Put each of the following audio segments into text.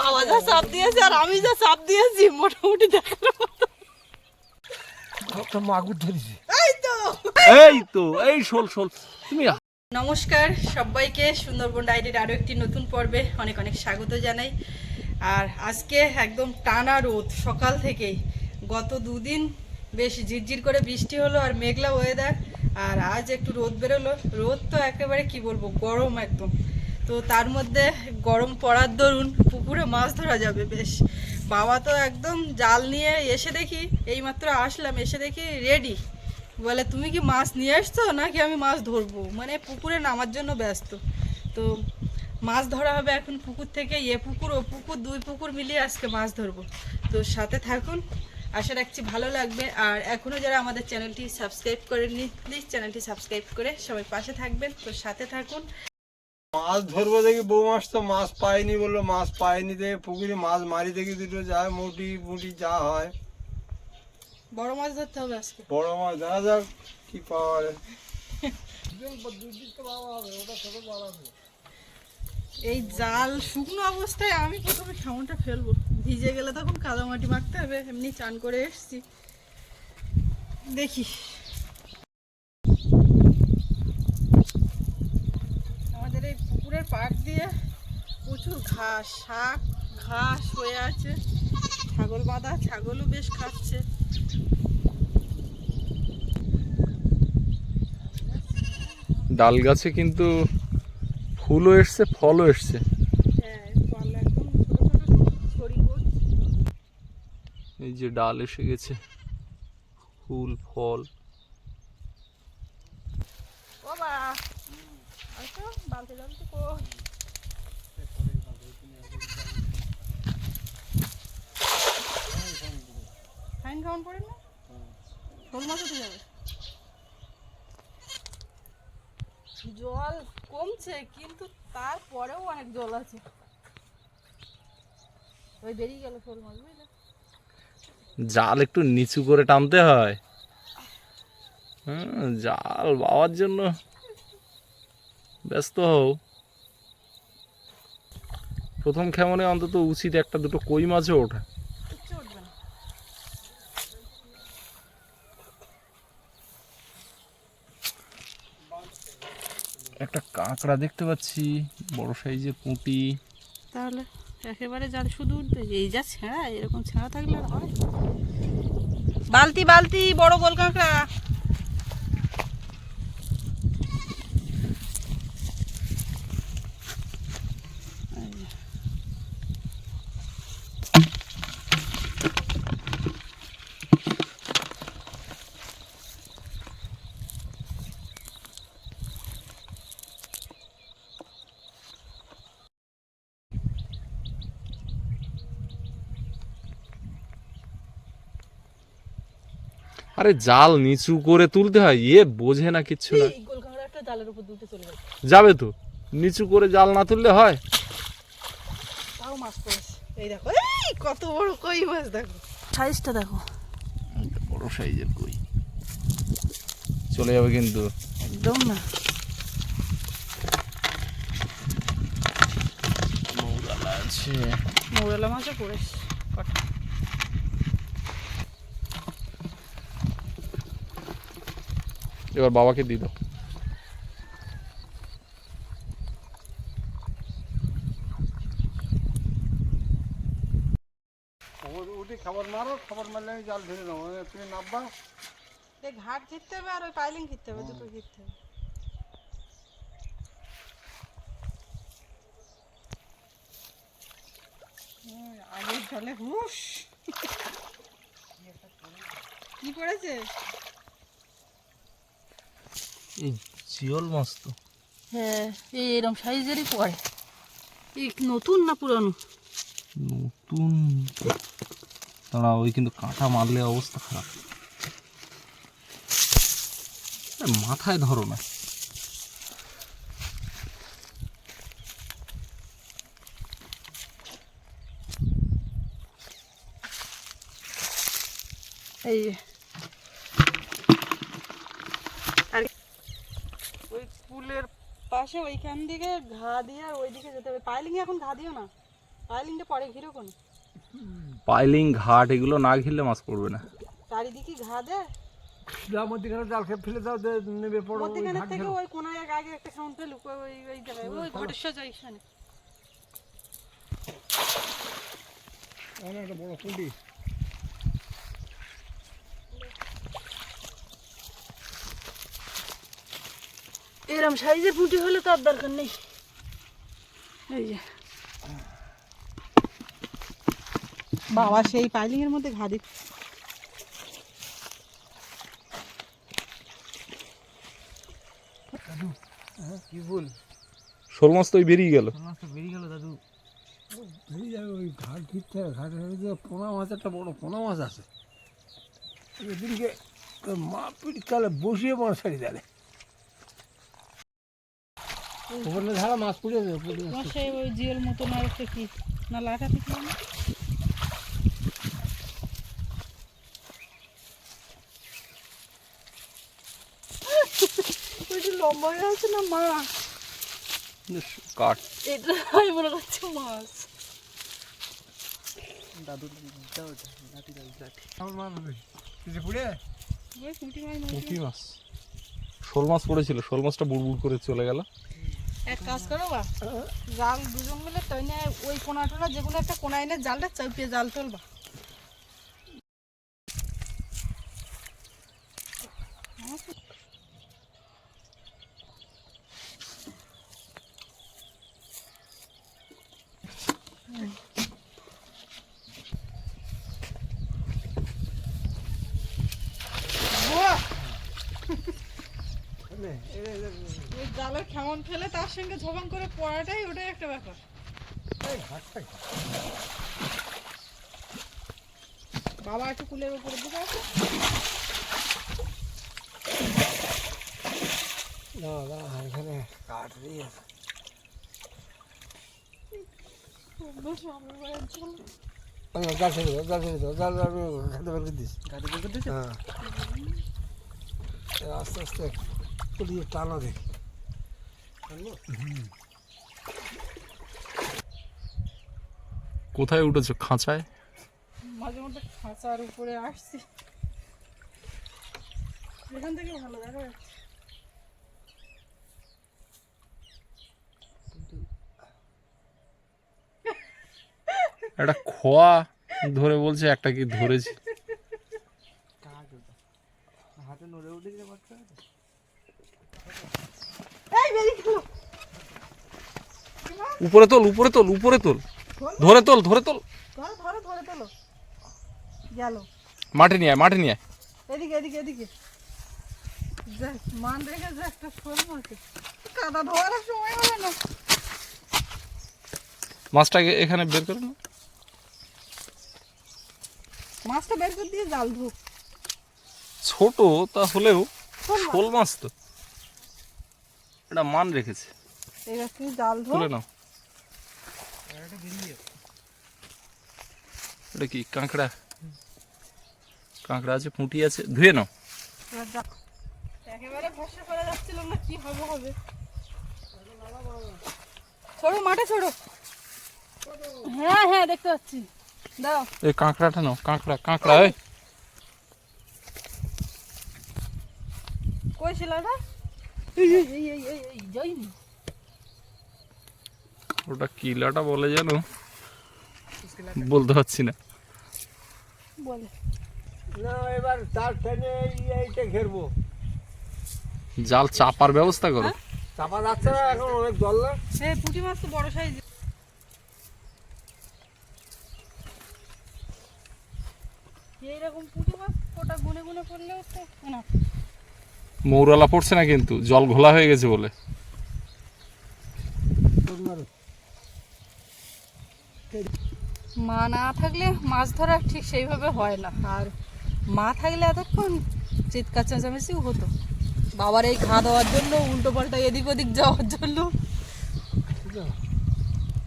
বাবা যা চাপ দিয়েছে আর আমি যা চাপ দিয়েছি মোটামুটি দেখার মতো। মাগুর ধরেছি এই তো। এই তো এই শোল শোল তুমি নমস্কার সবাইকে সুন্দরবন ডায়েরির আরও একটি নতুন পর্বে অনেক অনেক স্বাগত জানাই। আর আজকে একদম টানা রোদ সকাল থেকেই গত দুদিন বেশ ঝিরঝির করে বৃষ্টি হলো আর মেঘলা ওয়েদার আর আজ একটু রোদ বেরোলো। রোদ তো একেবারে কি বলব গরম একদম। তো তার মধ্যে গরম পড়ার দরুন পুকুরে মাছ ধরা যাবে, বেশ। বাবা তো একদম জাল নিয়ে এসে দেখি, এইমাত্র আসলাম, এসে দেখি রেডি বলে, তুমি কি মাছ নিয়ে আসছো নাকি আমি মাছ ধরবো? মানে পুকুরে নামার জন্য ব্যস্ত। তো মাছ ধরা হবে এখন পুকুর থেকে, এ পুকুর, ও পুকুর, দুই পুকুর মিলিয়ে আজকে মাছ ধরবো। তো সাথে থাকুন, আশা রাখছি ভালো লাগবে। আর এখনও যারা আমাদের চ্যানেলটি সাবস্ক্রাইব করেননি প্লিজ চ্যানেলটি সাবস্ক্রাইব করে সবাই পাশে থাকবেন। তো সাথে থাকুন। মাছ ধরবো দেখি বউ মাছ তো মাছ পাইনি বলল মাছ পাইনি দেখে পুকুরে মাছ মারি দেখি দুটো যায় মুটি মুটি যা হয়। বড় মাছ ধরতে হবে আজকে? বড় মাছ দেখা যাক কি পাওয়া যায়। এই জাল শুকনো অবস্থায় আমি প্রথমে সামনটা ফেলব। ভিজে গেলে তখন কাদামাটি মাখতে হবে এমনি চান করে এসছি। দেখি আমাদের পুকুরের পাড় দিয়ে প্রচুর ঘাস শাক ঘাস হয়ে আছে। ছাগল বাঁধা ছাগলও বেশ খাচ্ছে। ডাল গাছে কিন্তু ফুলও এসছে ফলও এসছে। হ্যাঁ এই যে ডাল এসে গেছে। ফুল ফল বাবা জল কমছে, কিন্তু তারপরেও অনেক জল আছে। ওই বেরিয়ে গেল শোল মাছ, বুঝলে? জাল একটু নিচু করে টানতে হয়। হ্যাঁ জাল বাবার জন্য ব্যস্ত হও। প্রথম খেমনে অন্তত উচিত একটা দুটো কই মাছও ওঠা। একটা কাঁকড়া দেখতে পাচ্ছি, বড় সাইজের পুঁটি। তাহলে একেবারে জাল শুধু উঠবে, এই যা ছেঁড়া, এরকম ছেঁড়া থাকলে আর হয় বালতি বালতি, বড় গোল কাঁকড়া। আরে জাল নিচু করে তুলতে হয় ইয়ে বোঝে না কিচ্ছু না। যাবে তো। নিচু করে জাল না তুললে হয়? তাও মাছ এই দেখো এই কত বড় কই মাছ দেখো। সাইজটা দেখো। বড় সাইজের কই। চলে যাবে কিন্তু। একদম না। মৌরালা আছে। মৌরালা মাছও পড়েছে। এবার বাবাকে দিয়ে দাও। মারো খাবার মারলে আমি জাল ধরে নেব তুমি নামবা এই ঘাট ঘিরতে হবে আর ওই পাইলিং ঘিরতে হবে দুটো ঘিরতে হবে। হুম, আগের জলে হুস কি করেছে? এই জিওল মাছ তো। হ্যাঁ এই এরকম সাইজেরই পড়ে। এই নতুন না পুরনো? নতুন? দাঁড়া ওই কিন্তু কাঁটা মারলে অবস্থা খারাপ। মাথায় ধরো না। এই যে। আর ওই পাশে ওইখান দিকে ঘা দিয়ে আর ওইদিকে যেতে হবে। পাইলিং এখন ঘা দিও না। পাইলিংটা পরে ঘিরো কোন? পাইলিং ঘাট এগুলো না ঘিরলে মাছ পড়বে না। চারিদিকে ঘা দে। মধ্যখানে জাল খেয়ে ফেলে দাও নেবে পড়ো ওই মধ্যখানে ঘাট থেকে ওই কোনায় এক আগে একটা সাউন্ড পেল ওই ওই জায়গায় ওই ঘটের সোজা এখানে ওখানে একটা বড় কুন্ডি। এরম সাইজের পুঁটি হলে তার দরকার নেই। এই যে। বাবা সেই পাইলিং এর মধ্যে ঘা দিচ্ছে কি বল? শোল মাছ তো ওই বেরিয়ে গেল। বেরিয়ে যাবে ওই ঘাট ঘিরতে ঘাট যে পোনা মাছ একটা বড় পোনা মাছ আছে। এদিনকে মা পিঠ তাহলে বসিয়ে মাছ ছাড়ি দেয় ওপরে ধারা মাছ পড়ে যাবে সেই ওই জিওল আর একটা কি? না লাটা থেকে না? লম্বা হয়ে আছে না মা কাঠ এটা আমি মনে করছি মাছ। মাছ। পুঁটি মাছ। শোল মাছ পড়েছিল শোল মাছটা বুড়বুড় করে চলে গেল। এক কাজ করো বা জাল দুজন মিলে টইনে ওই কোনা যেগুলো একটা কোনা এনে জালটা চাপিয়ে জাল ফেলবা বাহ! ওই জালের খেমন ফেলে তার সঙ্গে ঝবাং করে পড়াটাই ওটাই একটা ব্যাপার। বাবা একটু কুলের উপরে দিকে আছে না না এখানে কাঠ দিয়ে আছে বেশ আমার বাড়ির জল। জাল ছেড়ে দাও জাল ছেড়ে দাও জাল জাল খাতে বের করে দিস হ্যাঁ। আস্তে আস্তে টানা দে কোথায় উঠেছো? খাঁচায়? মাঝে মধ্যে খাঁচার উপরে আসছি। এখান থেকে ভালো দেখা যাচ্ছে। একটা খোয়া ধরে বলছে একটা কি ধরেছে? এই বেরিয়ে গেল উপরে তোল উপরে তোল উপরে তোল। ধরে তোল ধরে তোল। ধরো ধরো ধরে তোলো। গেল। মাঠে নিয়ে মাঠে নিয়ে এদিকে এদিকে এদিকে। মান রেখে যে একটা শোল কাদা ধোয়ার সময় হবে না। মাছটাকে এখানে বের করো না। মাছটা বের করে দিয়ে জাল ধুক। ছোট তা হলেও শোল মাছ তো। এটা মান রেখেছে। এবার তুমি জাল ধো তুলে নাও। এটা কি কাঁকড়া? কাঁকড়া আছে পুঁটি আছে ধুয়ে নাও। একেবারে ভরসা করা যাচ্ছিল না কি হবে হবে। ছোড়ো মাঠে ছোড়ো হ্যাঁ হ্যাঁ দেখতে পাচ্ছি। দাও। এই কাঁকড়াটা নাও কাঁকড়া কাঁকড়া কই শিলাটা ওটা কিলাটা বলে জানো বলতে পারছি না। বলে। এবার তার টেনে এই- এইটা ঘেরবো। জাল চাপার ব্যবস্থা করো। চাপা যাচ্ছে না এখন অনেক জল না? হ্যাঁ পুঁটি মাছ তো বড় সাইজ। এইরকম পুঁটি মাছ ওটা গুনে গুনে পড়লেও তো না। মৌরালা পড়ছে না কিন্তু, জল ঘোলা হয়ে গেছে বলে। মা না থাকলে মাছ ধরা ঠিক সেইভাবে হয় না। আর মা থাকলে এতক্ষণ চিৎকার চেঁচামেচিও হতো। বাবার এই ঘা দাওয়ার জন্য, উল্টো পাল্টা এদিক ওদিক যাওয়ার জন্য।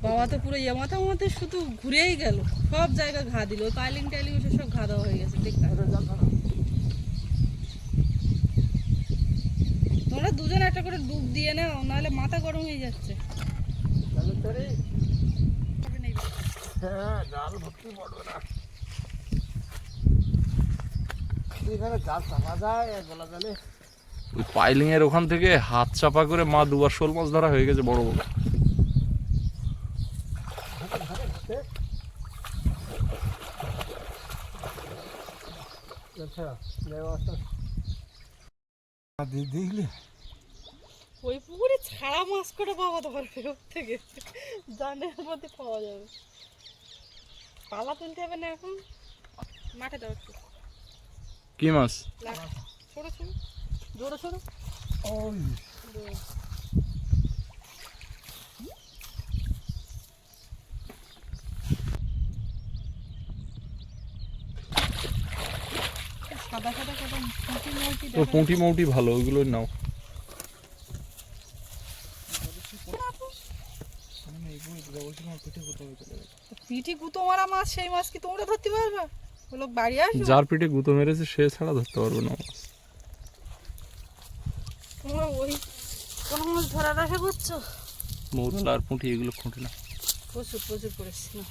বাবা তো পুরো ইয়ামাতে আমাতে শুধু ঘুরেই গেল। সব জায়গা ঘা দিল পাইলিং টাইলিং সব ঘা দেওয়া হয়ে গেছে ঠিক তোমরা দুজন একটা করে ডুব দিয়ে নাও নাহলে মাথা গরম হয়ে যাচ্ছে। নেই। হ্যাঁ জাল ভর্তি পড়বে না। পাইলিং এর ওখান থেকে হাত চাপা করে মা দুবার শোল মাছ ধরা হয়ে গেছে বড় বড়। আচ্ছা দেখলে ওই পুকুরে ছাড়া মাছ করে পাওয়া ধরবে ওর থেকে জানের মধ্যে পাওয়া যাবে। পালা তুলতে হবে না এখন? মাঠে দাও একটু। কি মাছ? ছোটো ছোটো। জোরে ছোটো। ওই। পুঁটি মৌটি ভালো ওইগুলো নাও। পিঠি গুঁতো মারা মাছ সেই মাছ কি তোমরা ধরতে পারবে? বলো বাড়ি আসো যার পিঠে গুঁতো মেরেছে সে ছাড়া ধরতে পারবে না। মাছ তোমরা ওই কোন মাছ ধরার আশা করছ? মৌরল আর পুঁটি এগুলো খুঁটি না। প্রচুর প্রচুর করেছি না।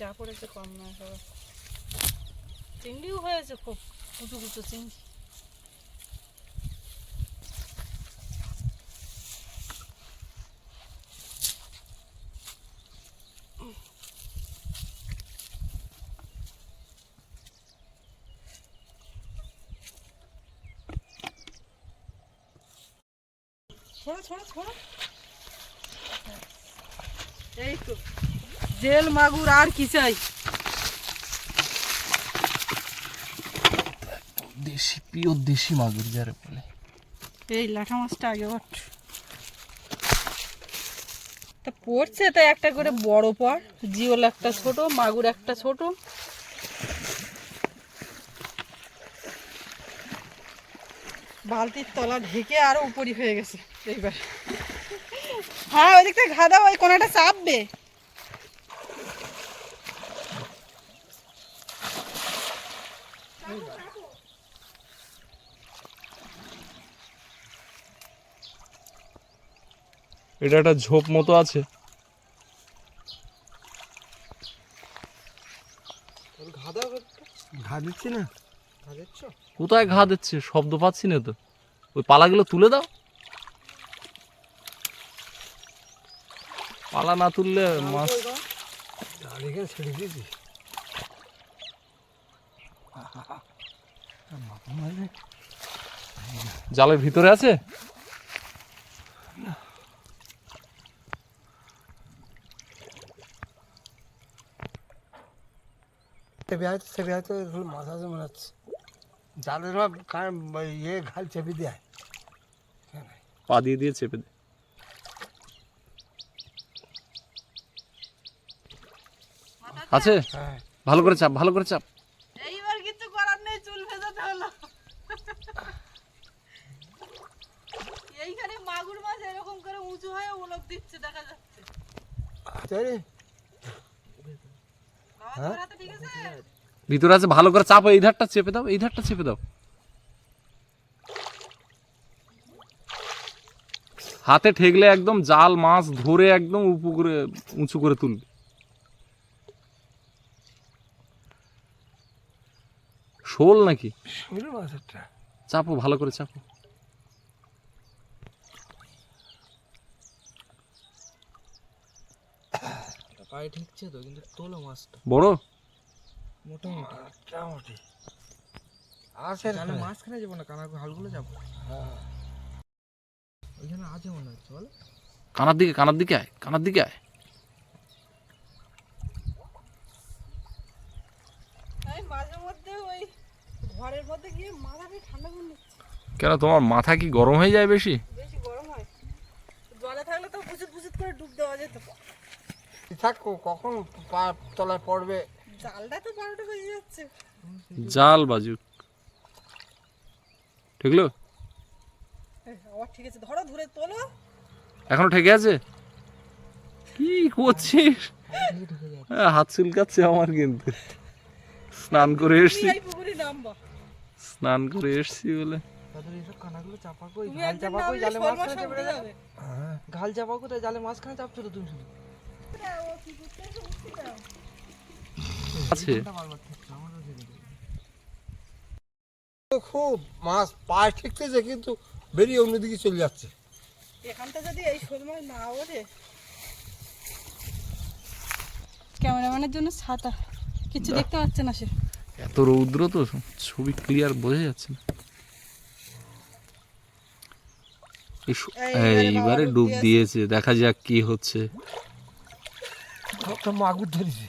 যা পড়েছে কম না সবাই। চিংড়িও হয়েছে খুব কুচু কুচু চিংড়ি। এই তো জেল মাগুর আর কি চাই? দেশি পিওর দেশি মাগুর যারে বলে। এই লাঠা মাছটা আগে ওঠ। তা পড়ছে তাই একটা করে বড় পর। জিওল একটা ছোট মাগুর একটা ছোট। বালতির তলা ঢেকে আরও উপরি হয়ে গেছে। এইবার। হ্যাঁ ওই দিক থেকে ঘাদা ওই কোনাটা চাপবে। এটা একটা ঝোপ মতো আছে। ঘা দিচ্ছি না? কোথায় ঘা দিচ্ছে শব্দ পাচ্ছি না তো। ওই পালাগুলো তুলে দাও। পালা না তুললে মাছ ছেড়ে দিয়েছি। জালের ভিতরে আছে? চেপে হয়তো মাথা আছে মনে হচ্ছে। জালের ইয়ে ঘাল চেপে দেয়। পা দিয়ে দিয়ে চেপে দে। আছে? ভালো করে চাপ ভালো করে চাপ। এইবার কিছু করার নেই চুল ভেজাতে হলো এইখানে মাগুর মাছ এরকম করে উঁচু হয়ে উলক দিচ্ছে দেখা যাচ্ছে। রে বাবা? তোর হাতে ঠিক আছে? ভিতরে আছে ভালো করে চাপ এই ধারটা চেপে দাও এই ধারটা চেপে দাও। হাতে ঠেকলে একদম জাল মাছ ধরে একদম উঁচু করে উঁচু করে তুলবে। শোল নাকি? মাছেরটা চাপো ভালো করে চাপো। পায়ে ঠিকছে তো কিন্তু তোলো মাছটা। বড়? মোটামুটি মোটামুটি আছে তাহলে মাঝখানে যাব না কানা হালগুলো যাব। হ্যাঁ। ওইখানে আছে মনে হচ্ছে বলো কানার দিকে কানার দিকে আয় কানার দিকে আয় আমি মাঝে মধ্যে ওই ঘরের মধ্যে গিয়ে মাথাটা ঠান্ডা করে নিচ্ছি কেন তোমার মাথা কি গরম হয়ে যায় বেশি? বেশি গরম হয়। জলে থাকলে তো পুচুত পুচুত করে ডুব দেওয়া যেত। থাক কখন পা তলায় পড়বে? জালটা তো বারোটা যাচ্ছে। জাল বাজুক। ঠিকলো? এই, আবার ঠিক আছে ধরো ধরে তোলো। এখনও ঠেকে আছে? কি করছিস? হ্যাঁ, হাত চুলকাচ্ছে আমার কিন্তু। স্নান করে এসছি। স্নান করে এসছি বলে। কানাগুলো চাপা কই ঘাল চাপা কই জালে শোল মাছ মাঝখানে সব চেপে যাবে যাবে হ্যাঁ। ঘাল চাপা কোথায় জালে মাঝখানে চাপছো তো তুমি শুধু। আছে। খুব মাছ পায়ে ঠিকতেছে কিন্তু বেরিয়ে অন্যদিকে চলে যাচ্ছে। এখানটা যদি এই শোল মাছ না ওঠে ক্যামেরাম্যানের জন্য ছাতা। কিছু দেখতে পাচ্ছে না সে। এত রৌদ্র তো ছবি ক্লিয়ার বোঝা যাচ্ছে না এই শ- এইবারে ডুব দিয়েছে। দেখা যাক কি হচ্ছে। মাগুর ধরেছে।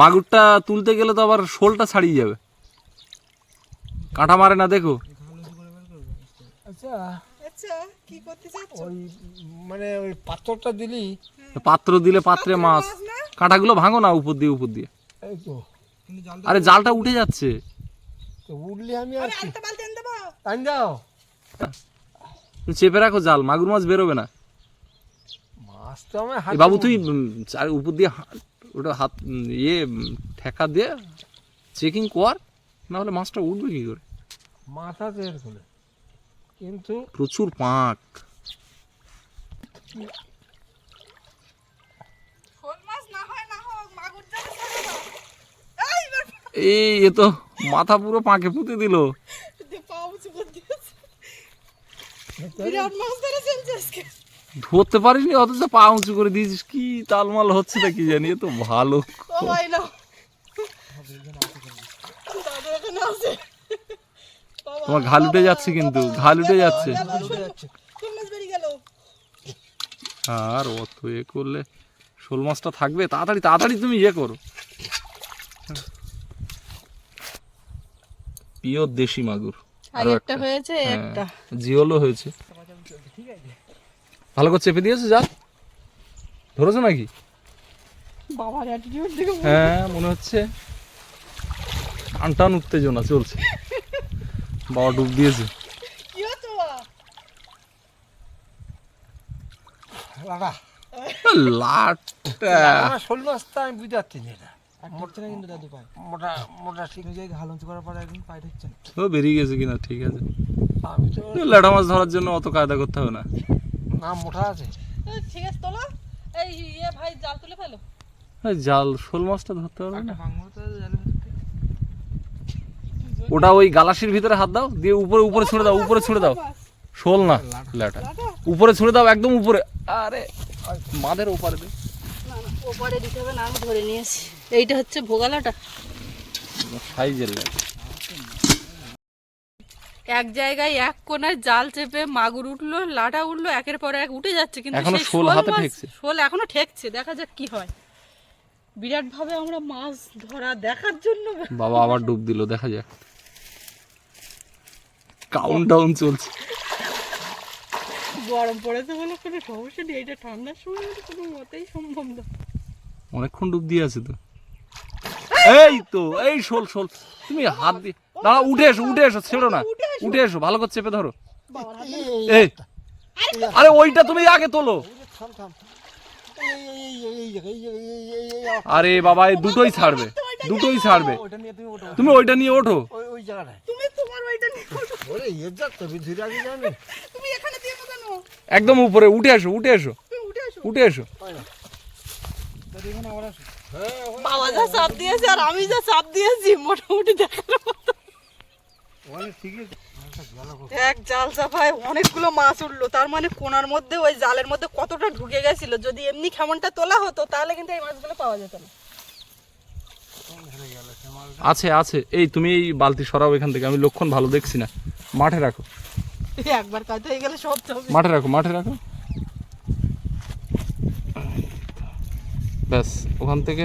মাগুরটা তুলতে গেলে তো আবার শোলটা ছাড়িয়ে যাবে। কাঁটা মারে না দেখো। আচ্ছা আচ্ছা কি করতে ওই মানে ওই পাথরটা দিলি? পাত্র দিলে পাত্রে মাছ। কাঁটাগুলো ভাঙো না উপর দিয়ে উপর দিয়ে। এই তো। আরে জালটা উঠে যাচ্ছে। তো উঠলি আমি আর কি? একটা চেপে রাখো জাল মাগুর মাছ বেরোবে না। মাছ তো আমার বাবু তুই উপর দিয়ে ওটা হাত ইয়ে ঠেকা দিয়ে চেকিং কর না হলে মাছটা উঠবে কি করে? মাছ আছে করে কিন্তু প্রচুর পাঁক। শোল মাছ না হয় না হোক মাগুর জালে ছেড়ে দাও। এই এই এ তো মাথা পুরো পাঁকে পুঁতে দিল দিয়ে পা উঁচু করে দিয়েছে বিরাট মাছ ধরে চলছে আজকে। ধরতে পারিনি অথচ পা উঁচু করে দিয়েছিস কি তালমাল হচ্ছে না কি জানি তো ভালো তোমার ঘাল উঠে যাচ্ছে কিন্তু ঘাল উঠে যাচ্ছে। আর অত এ করলে শোল মাছটা থাকবে তাড়াতাড়ি তাড়াতাড়ি তুমি ইয়ে করো। পিওর দেশি মাগুর একটা একটা। হয়েছে হ্যাঁ, একটা। জিওলও হয়েছে। ভালো করে চেপে দিয়েছে যা। ধরেছো নাকি? বাবার অ্যাটিটিউড দেখে হ্যাঁ মনে হচ্ছে। টান টান উত্তেজনা চলছে। বাবা ডুব দিয়েছে? আমার শোল মাছটা আমি বুঝতে পারছি না এটা না কিন্তু দাদু পায়। মোটা মোটা ঠিক। যে ঘাল করার পরে একদম পায়ে ঠকছে না ও বেরিয়ে গেছে কিনা ঠিক আছে। আমি তো ল্যাটা মাছ ধরার জন্য অত কায়দা করতে হবে না। না মোটা আছে। ঠিক আছে তোলো। এই ইয়ে ভাই জাল তুলে ফেলো। জাল শোল মাছটা ধরতে পারবে না। ভাঙবো তো জালের ভিতরে ওটা ওই গালাসির ভিতরে হাত দাও দিয়ে উপরে উপরে ছুঁড়ে দাও উপরে ছুঁড়ে দাও। শোল না ল্যাটা উপরে ছুঁড়ে দাও একদম উপরে। আরে মাদের ওপারে দে। না না ওপারে দিতে হবে না আমি ধরে নিয়েছি। এইটা হচ্ছে ভোগালাটা। সাইজের এক জায়গায় এক কোনায় জাল চেপে মাগুর উঠল লাটা উঠল একের পর এক উঠে যাচ্ছে কিন্তু এখনও শোল হাতে ঠেকছে। শোল এখনও ঠেকছে দেখা যাক কি হয়। বিরাট ভাবে আমরা মাছ ধরা দেখার জন্য বাবা আবার ডুব দিল দেখা যাক। কাউন্ট ডাউন চলছে। গরম পড়েছে বলে কোনো সমস্যা নেই এটা ঠান্ডার সময় কোনো মতেই সম্ভব না। অনেকক্ষণ ডুব দিয়ে আছে তো। এই তো এই শোল শোল। তুমি হাত দিয়ে দাঁড়া উঠে এসো উঠে এসো ছেড়ো না। উঠে এসো। ভালো করে চেপে ধরো। এই আরে ওইটা তুমি আগে তোলো। আরে বাবা এই দুটোই ছাড়বে। দুটোই ছাড়বে। তুমি ওইটা নিয়ে ওঠো। ওই তুমি তোমার ওইটা নিয়ে ওঠো। যা তুমি ধীরে আগে তুমি এখানে দিয়ে একদম উপরে উঠে এসো উঠে এসো। উঠে এসো। উঠে এসো। এখানে আবার আসো। বাবা যা চাপ দিয়েছে আর আমি যা চাপ দিয়েছি মোটামুটি দেখার মতো। এক জাল চাপায় অনেকগুলো মাছ উঠল তার মানে কোনার মধ্যে ওই জালের মধ্যে কতটা ঢুকে গেছিল? যদি এমনি খেমনটা তোলা হতো তাহলে কিন্তু এই মাছগুলো পাওয়া যেত না। আছে আছে। এই তুমি এই বালতি সরাও এখান থেকে আমি লক্ষণ ভালো দেখছি না। মাঠে রাখো। একবার কাজ হয়ে গেলে সব মাঠে রাখো মাঠে রাখো। ব্যাস ওখান থেকে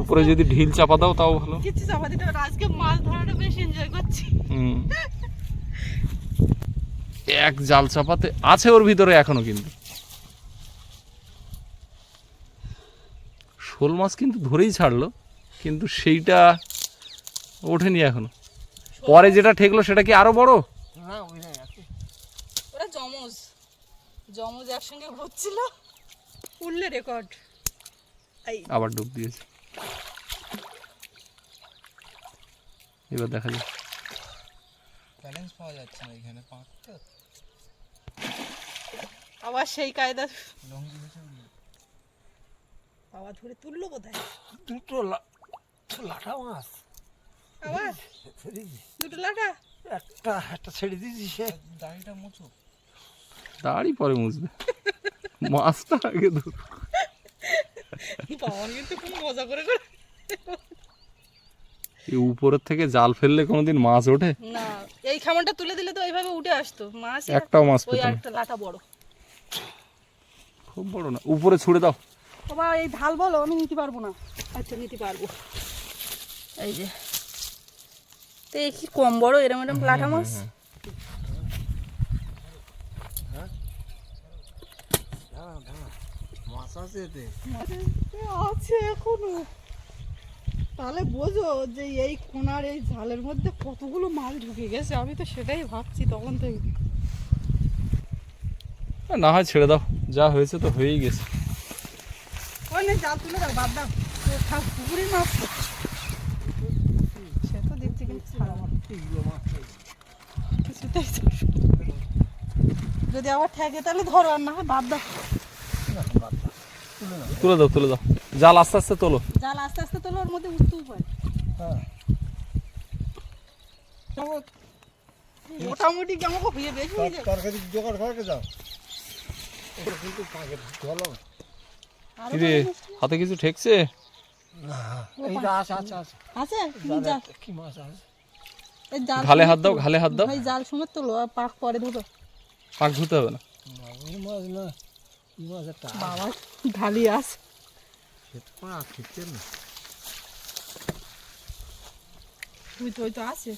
উপরে যদি ঢিল চাপা দাও তাও ভালো। কিছু চাপা দিতে হবে আজকে মাছ ধরাটা বেশ এনজয় করছি। হুম। এক জাল চাপাতে আছে ওর ভিতরে এখনও কিন্তু। শোল মাছ কিন্তু ধরেই ছাড়লো কিন্তু সেইটা ওঠেনি এখনও। পরে যেটা ঠেকলো সেটা কি আরও বড়? না ওই না ওরা জমজ জমজ একসঙ্গে ঘুরছিল উঠলে রেকর্ড আবার ডুব দিয়েছে। এবার দেখা যাক। ব্যালেন্স পাওয়া যাচ্ছে না এখানে পাঁচ তো। আবার সেই কায়দা। লঙ্গি ভেসে উঠল। বাবা ধরে তুললো কোথায়? দুটো লা- লাটা মাছ। আবার? দুটো লাটা একটা একটা ছেড়ে দিয়েছি সে। দাড়িটা মুছো। দাড়ি পরে মুছবে। মাছটা আগে ধর। বাবা কিন্তু খুব মজা করে করে এই উপরের থেকে জাল ফেললে কোনোদিন মাছ ওঠে? না এই খামারটা তুলে দিলে তো এইভাবে উঠে আসতো। মাছ একটাও মাছ ওই পেতো একটা লাটা বড়। খুব বড় না। উপরে ছুড়ে দাও। বাবা এই ঢাল বলো আমি নিতে পারব না। আচ্ছা নিতে পারব। এই যে। তো এই কি কম বড়? এরম এরম লাটা মাছ? মাছ আছে এতে? আছে এখনও। তাহলে বোঝো যে এই কোনার এই ঝালের মধ্যে কতগুলো মাছ ঢুকে গেছে আমি তো সেটাই ভাবছি তখন থেকে। না হয় ছেড়ে দাও যা হয়েছে তো হয়েই গেছে। ওই জাল তুলে দাও বাদ দাও। তো থাক পুকুরের মাছ সে তো দেখছি কিন্তু ছাড়া মাছ। এইগুলো মাছ সেটাই যদি আবার ঠেকে তাহলে ধরো আর না হয় বাদ দাও। তুলে দাও তুলে দাও। জাল আস্তে আস্তে তোলো। জাল আস্তে আস্তে তোলো ওর মধ্যে উঠতেও পারে। হ্যাঁ। মোটামুটি কেমন হয়ে বেশি হয়ে যাবে তরকারি জোগাড় করে যাও ওটা কিন্তু পাকে ধলো আরও কিরে হাতে কিছু ঠেকছে? এইটা আছে আছে আছে। আছে? তুমি জাল কি মাছ আছে? এই জাল ঘালে হাত দাও। ঘালে হাত দাও। ভাই জাল সমেত তোলো আর পাক পরে ধরো পাক ধুতে হবে না। মাছ না। বাবা ঢালি আস। তো ওই তো আছে।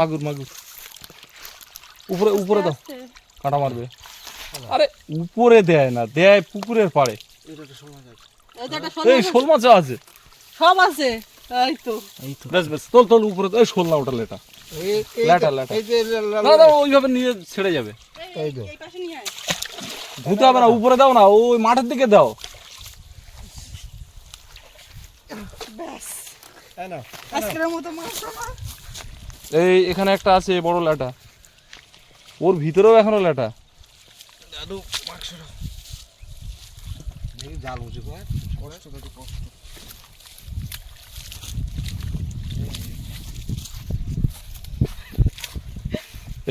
মাগুর মাগুর উপরে উপরে দাও। কাঁটা মারবে। আরে উপরে দেয় না দেয় পুকুরের পাড়ে। এই শোল মাছ আছে। সব আছে। এই তো এই তো। বেশ বেশ তোল তোল উপরে তো এই শোল না ওটা লেটা লাটা, লাটা। না না ওইভাবে নিয়ে ছেড়ে যাবে। এই- তো। হবে না উপরে দাও না ওই মাঠের দিকে দাও। এই এখানে একটা আছে বড় লাটা ওর ভিতরেও এখনও লাটা দাদু জাল কষ্ট কষ্ট।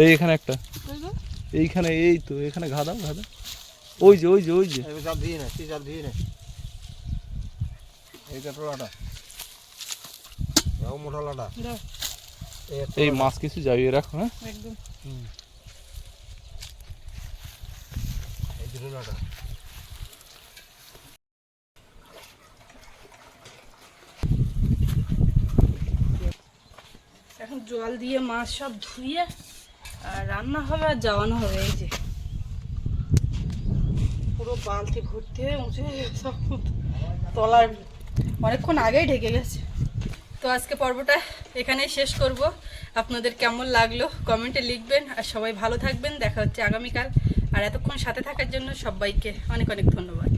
এই এখানে একটা। এইখানে এই তো এখানে ঘা দাও ঘা দাও। ওই যে ওই যে ওই যে। এই জাল দিয়ে নে তুই জাল দিয়ে নে। এইটা তো লাটা মোটা লাটা। এই। মাছ কিছু যাইয়ে রাখো হ্যাঁ? একদম। এই দুটো লাটা এখন জল দিয়ে মাছ সব ধুয়ে আর রান্না হবে আর যাওয়ানো হবে, এই যে। পুরো বালতি ভর্তি হয়ে উঁচু সব তলার, অনেকক্ষণ আগেই ঢেকে গেছে। তো আজকে পর্বটা এখানেই শেষ করব। আপনাদের কেমন লাগল কমেন্টে লিখবেন, আর সবাই ভালো থাকবেন। দেখা হচ্ছে আগামীকাল। আর এতক্ষণ সাথে থাকার জন্য সবাইকে অনেক অনেক ধন্যবাদ।